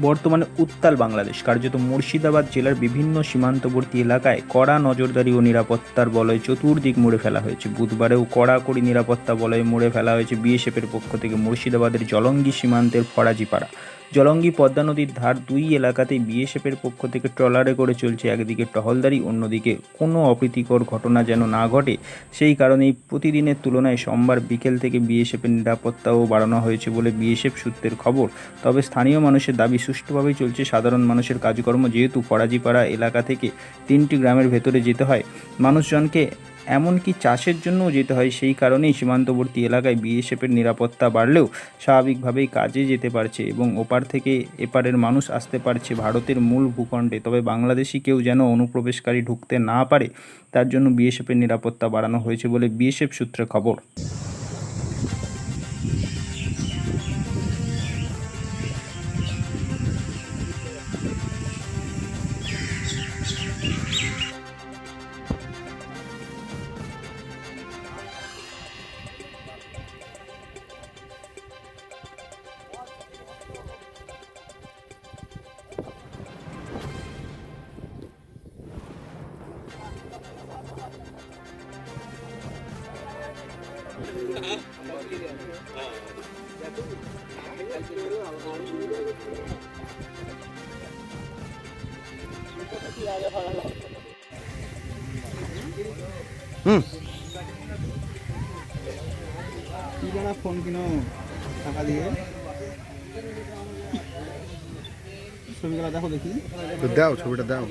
বর্তমানে উত্তাল বাংলাদেশ। কার্যত মুর্শিদাবাদ জেলার বিভিন্ন সীমান্তবর্তী এলাকায় কড়া নজরদারি ও নিরাপত্তার বলয় চতুর্দিক মুড়ে ফেলা হয়েছে। বুধবারেও কড়াকড়ি নিরাপত্তা বলয়ে মুড়ে ফেলা হয়েছে বিএসএফের পক্ষ থেকে মুর্শিদাবাদের জলঙ্গি সীমান্তের ফরাজিপাড়া। জলঙ্গি পদ্মা নদীর ধার দুই এলাকাতেই বিএসএফের পক্ষ থেকে ট্রলারে করে চলছে একদিকে টহলদারি, অন্যদিকে কোনো অপ্রীতিকর ঘটনা যেন না ঘটে, সেই কারণেই প্রতিদিনের তুলনায় সোমবার বিকেল থেকে বিএসএফের নিরাপত্তাও বাড়ানো হয়েছে বলে বিএসএফ সূত্রের খবর। তবে স্থানীয় মানুষের দাবি সুষ্ঠুভাবেই চলছে, সাধারণ মানুষের কাজকর্ম যেহেতু ফরাজিপাড়া এলাকা থেকে তিনটি গ্রামের ভেতরে যেতে হয়। মানুষজনকে এমনকি চাষের জন্যও যেতে হয়, সেই কারণেই সীমান্তবর্তী এলাকায় বিএসএফের নিরাপত্তা বাড়লেও স্বাভাবিকভাবেই কাজে যেতে পারছে এবং ওপার থেকে এপারের মানুষ আসতে পারছে ভারতের মূল ভূখণ্ডে। তবে বাংলাদেশি কেউ যেন অনুপ্রবেশকারী ঢুকতে না পারে, তার জন্য বিএসএফের নিরাপত্তা বাড়ানো হয়েছে বলে বিএসএফ সূত্রে খবর। কি জানা ফোন কিনো টাকা দিয়ে? ছবিগুলো দেখো দেখি। তো দাও ছবিটা দাও।